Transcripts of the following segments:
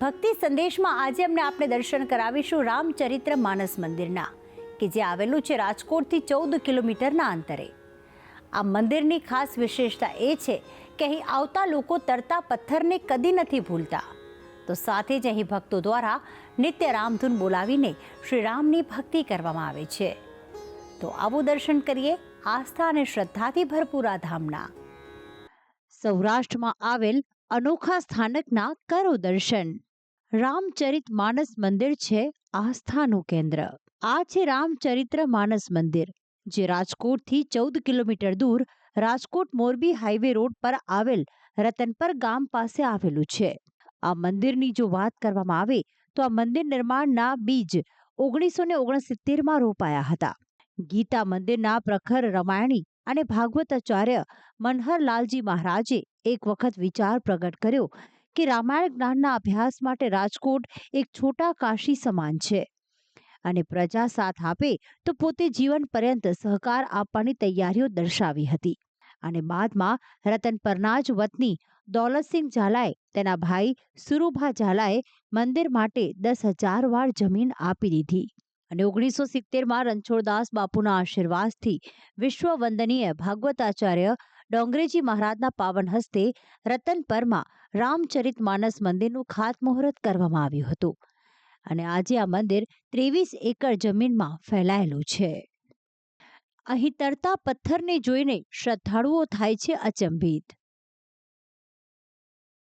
ભક્તિ સંદેશમાં આજે અમને આપણે દર્શન કરાવીશું રામચરિત્ર માનસ મંદિરના, કે જે આવેલું છે રાજકોટથી ચૌદ કિલોમીટરના અંતરે. આ મંદિરની ખાસ વિશેષતા એ છે કે અહીં આવતા લોકો તરતા પથ્થરને કદી નથી ભૂલતા. તો સાથે જ અહીં ભક્તો દ્વારા નિત્ય રામધૂન બોલાવીને શ્રી રામની ભક્તિ કરવામાં આવે છે. તો આવું દર્શન કરીએ આસ્થા અને શ્રદ્ધાથી ભરપૂર ધામના. સૌરાષ્ટ્રમાં આવેલ અનોખા સ્થાનકના કરો દર્શન. રામચરિત માનસ મંદિર છે આસ્થાનું કેન્દ્ર. આ છે રામચરિત્ર માનસ મંદિર, જે રાજકોટથી ચૌદ કિલોમીટર દૂર રાજકોટ મોરબી હાઈવે રોડ પર આવેલ રતનપર ગામ પાસે આવેલું છે. આ મંદિરની જો વાત કરવામાં આવે, તો આ મંદિર નિર્માણના બીજ ઓગણીસો ને ઓગણસિત્તેરમાં રોપાયા હતા. ગીતા મંદિરના પ્રખર રમાયણી અને ભાગવતાચાર્ય મનહરલાલજી મહારાજે એક વખત વિચાર પ્રગટ કર્યો કે રામાયણ જ્ઞાનના અભ્યાસ માટે રાજકોટ એક છોટા કાશી સમાન છે અને પ્રજા સાથ આપે તો પોતે જીવન પર્યંત સહકાર આપવાની તૈયારીઓ દર્શાવી હતી. અને બાદમાં રતન પરનાજ વતની દૌલતસિંહ ઝાલાએ તેના ભાઈ સુરુભા ઝાલાએ મંદિર માટે દસ હજાર વાર જમીન આપી દીધી. અને ઓગણીસો સિત્તેરમાં રણછોડદાસ બાપુના આશીર્વાદથી વિશ્વ વંદનીય ભાગવતાચાર્ય ડોંગરેજી મહારાજના પાવન હસ્તે રતનપરમાં રામચરિત માનસ મંદિરનું ખાતમુહૂર્ત કરવામાં આવ્યું હતું. અને આજે આ મંદિર ત્રેવીસ એકર જમીનમાં ફેલાયેલું છે. અહીં તરતા પથ્થરને જોઈને શ્રદ્ધાળુઓ થાય છે અચંભિત.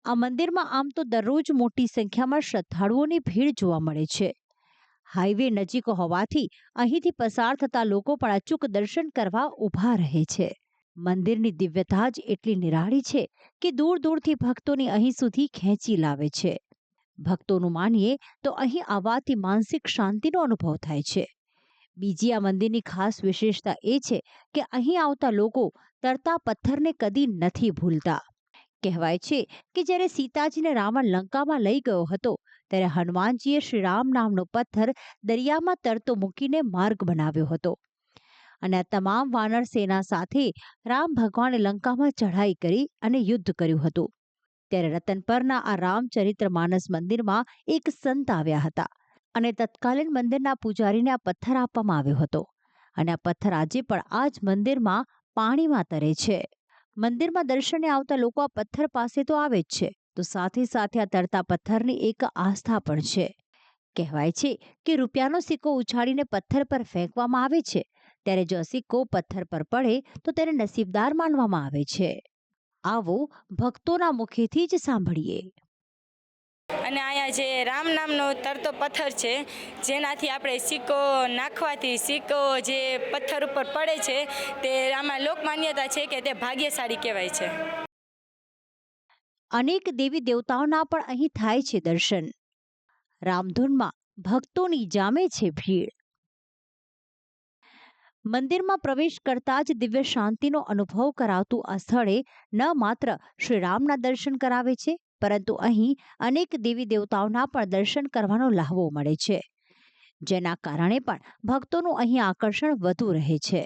આ મંદિરમાં આમ તો દરરોજ મોટી સંખ્યામાં શ્રદ્ધાળુઓની ભીડ જોવા મળે છે. હાઈવે નજીક હોવાથી અહીંથી પસાર થતા લોકો પણ અચૂક દર્શન કરવા ઊભા રહે છે. મંદિરની દિવ્યતા જ એટલી નિરાળી છે કે દૂર દૂરથી ભક્તોને અહીં સુધી ખેંચી લાવે છે. ભક્તોનું માનીએ તો અહીં આવવાથી માનસિક શાંતિનો અનુભવ થાય છે. બીજી આ મંદિરની ખાસ વિશેષતા એ છે કે અહીં આવતા લોકો તરતા પથ્થરને કદી નથી ભૂલતા. કહેવાય છે કે જ્યારે સીતાજીને રાવણ લંકામાં લઈ ગયો હતો, ત્યારે હનુમાનજીએ શ્રીરામ નામનો પથ્થર દરિયામાં તરતો મૂકીને માર્ગ બનાવ્યો હતો. અને આ તમામ વાનર સેના સાથે રામ ભગવાને લંકામાં ચઢાઈ કરી અને યુદ્ધ કર્યું હતું. ત્યારે રતન પરના આ રામચરિત્ર માનસ મંદિરમાં એક સંત આવ્યા હતા અને તત્કાલીન મંદિરના પૂજારીને આ પથ્થર આપવામાં આવ્યો હતો. અને આ પથ્થર આજે પણ આ જ મંદિરમાં પાણીમાં તરે છે. મંદિરમાં દર્શને આવતા લોકો આ પથ્થર પાસે તો આવે જ છે. તો સાથે સાથે આ તરતા પથ્થરની એક આસ્થા પણ છે. કહેવાય છે કે રૂપિયાનો સિક્કો ઉછાળીને પથ્થર પર ફેંકવામાં આવે છે. ત્યારે જો સિક્કો પથ્થર પર પડે, તો તેને નસીબદાર માનવામાં આવે છે. આવો ભક્તોના મુખેથી જ સાંભળીએ. અને અહીંયા જે રામ નામનો તરતો પથ્થર છે, જેનાથી આપણે સિક્કો નાખવાથી સિક્કો જે પથ્થર ઉપર પડે છે, તે આમાં લોકમાન્યતા છે કે તે ભાગ્યશાળી કહેવાય છે. અનેક દેવી દેવતાઓના પણ અહીં થાય છે દર્શન. રામધૂનમાં ભક્તોની જામે છે ભીડ. મંદિરમાં પ્રવેશ કરતા જ દિવ્ય શાંતિનો અનુભવ કરાવતું આ સ્થળે ન માત્ર શ્રી રામના દર્શન કરાવે છે પરંતુ અહીં અનેક દેવી દેવતાઓના પણ દર્શન કરવાનો લહાવો મળે છે, જેના કારણે પણ ભક્તોનું અહીં આકર્ષણ વધુ રહે છે.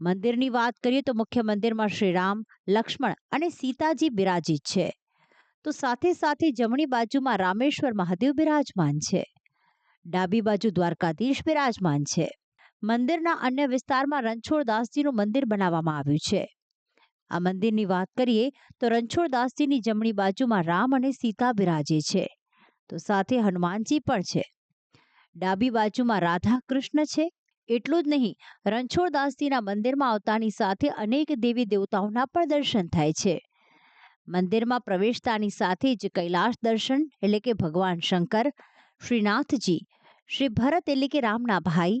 મંદિરની વાત કરીએ તો મુખ્ય મંદિરમાં શ્રી રામ લક્ષ્મણ અને સીતાજી બિરાજિત છે. તો સાથે સાથે જમણી બાજુમાં રામેશ્વર મહાદેવ બિરાજમાન છે. ડાબી બાજુ દ્વારકાધીશ બિરાજમાન છે. મંદિરના અન્ય વિસ્તારમાં રણછોડદાસજીનું મંદિર બનાવવામાં આવ્યું છે. આ મંદિરની વાત કરીએ તો રણછોડદાસજીની જમણી બાજુમાં રામ અને સીતા બિરાજે છે. તો સાથે હનુમાનજી પણ છે. ડાબી બાજુમાં રાધા કૃષ્ણ છે. એટલું જ નહીં રણછોડદાસજીના મંદિરમાં આવતાની સાથે અનેક દેવી દેવતાઓના પણ દર્શન થાય છે. મંદિરમાં પ્રવેશતાની સાથે જ કૈલાશ દર્શન એટલે કે ભગવાન શંકર, શ્રીનાથજી, શ્રી ભરત એટલે કે રામના ભાઈ,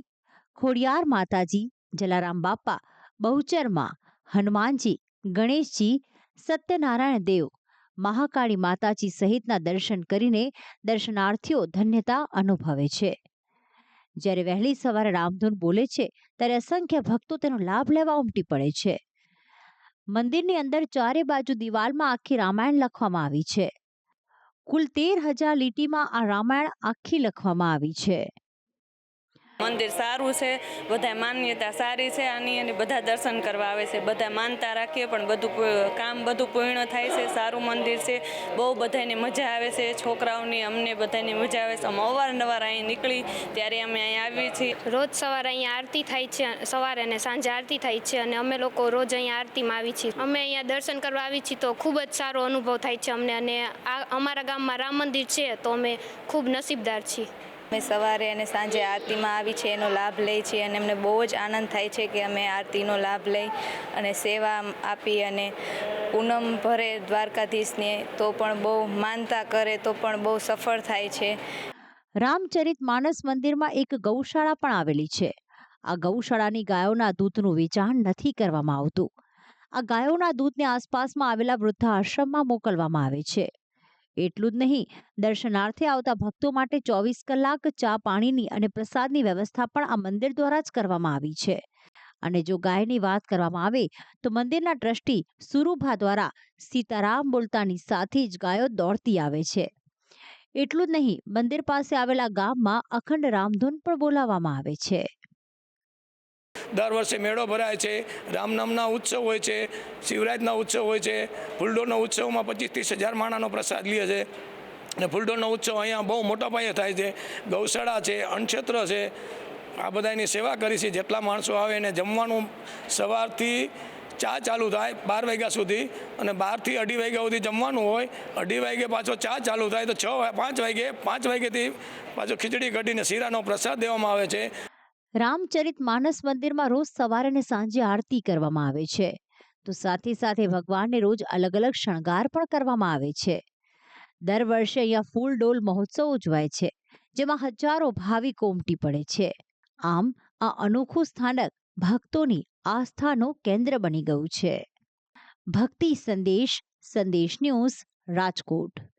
ખોડિયાર માતાજી, જલારામ બાપા બહુચરમાં હનુમાનજી ગણેશજી, સત્યનારાયણ દેવ, મહાકાળી માતાજી સહિતના દર્શન કરીને દર્શનાર્થીઓ ધન્યતા અનુભવે છે. જ્યારે વહેલી સવારે રામધૂન બોલે છે, ત્યારે અસંખ્ય ભક્તો તેનો લાભ લેવા ઉમટી પડે છે. મંદિરની અંદર ચારે બાજુ દિવાલમાં આખી રામાયણ લખવામાં આવી છે. કુલ તેર હજાર લીટીમાં આ રામાયણ આખી લખવામાં આવી છે. મંદિર સારું છે બધા માન્યતા સારી છે આની અને બધા દર્શન કરવા આવે છે. બધા માનતા રાખીએ, પણ બધું કામ બધું પૂર્ણ થાય છે, સારું મંદિર છે, બહુ બધાને મજા આવે છે, છોકરાઓની અમને બધાને મજા આવે છે. અમે અવારનવાર અહીં નીકળી, ત્યારે અમે અહીં આવીએ છીએ. રોજ સવારે અહીંયા આરતી થાય છે, સવારે અને સાંજે આરતી થાય છે અને અમે લોકો રોજ અહીંયા આરતીમાં આવી છીએ. અમે અહીંયા દર્શન કરવા આવી છીએ તો ખૂબ જ સારો અનુભવ થાય છે અમને અને આ અમારા ગામમાં રામ મંદિર છે તો અમે ખૂબ નસીબદાર છીએ. અમે સવારે અને સાંજે આરતીમાં આવી છે, એનો લાભ લઈ છીએ અને અમને બહુ જ આનંદ થાય છે કે અમે આરતીનો લાભ લઈ અને સેવા આપી અને પૂનમ ભરે દ્વારકાધીશને તો પણ બહુ માનતા કરે, તો પણ બહુ સફળ થાય છે. રામચરિત માનસ મંદિરમાં એક ગૌશાળા પણ આવેલી છે. આ ગૌશાળાની ગાયોના દૂધનું વેચાણ નથી કરવામાં આવતું. આ ગાયોના દૂધને આસપાસમાં આવેલા વૃદ્ધાશ્રમમાં મોકલવામાં આવે છે. એટલું જ નહીં. દર્શનાર્થે આવતા ભક્તો માટે ચોવીસ કલાક ચા પાણીની અને પ્રસાદની વ્યવસ્થા પણ આ મંદિર દ્વારા જ કરવામાં આવી છે. અને જો ગાયની વાત કરવામાં આવે, તો મંદિરના ટ્રસ્ટી સુરુભા દ્વારા સીતારામ બોલતાની સાથે જ ગાયો દોડતી આવે છે. એટલું જ નહીં, મંદિર પાસે આવેલા ગામમાં અખંડ રામધૂન પણ બોલાવવામાં આવે છે. દર વર્ષે મેળો ભરાય છે. રામનામના ઉત્સવ હોય છે. શિવરાજના ઉત્સવ હોય છે. ફૂલડોળના ઉત્સવમાં પચીસ ત્રીસ હજાર માણાનો પ્રસાદ લે છે. અને ફૂલડોળનો ઉત્સવ અહીંયા બહુ મોટા પાયે થાય છે. ગૌશાળા છે અણક્ષેત્ર છે. આ બધાની સેવા કરી છે. જેટલા માણસો આવે એને જમવાનું સવારથી ચા ચાલુ થાય બાર વાગ્યા સુધી. અને બારથી અઢી વાગ્યા સુધી જમવાનું હોય. અઢી વાગે પાછો ચા ચાલુ થાય તો છ, પાંચ વાગે, પાંચ વાગ્યાથી પાછો ખીચડી કઢીને શીરાનો પ્રસાદ દેવામાં આવે છે. રામચરિત માનસ મંદિરમાં રોજ સવારે અને સાંજે આરતી કરવામાં આવે છે. તો સાથે સાથે ભગવાનને રોજ અલગ અલગ શણગાર પણ કરવામાં આવે છે. દર વર્ષે અહીંયા ફૂલ ડોલ મહોત્સવ ઉજવાય છે, જેમાં હજારો ભાવિકો ઉમટી પડે છે. આમ, આ અનોખું સ્થાનક ભક્તોની આસ્થાનું કેન્દ્ર બની ગયું છે. ભક્તિ સંદેશ સંદેશ ન્યૂઝ, રાજકોટ.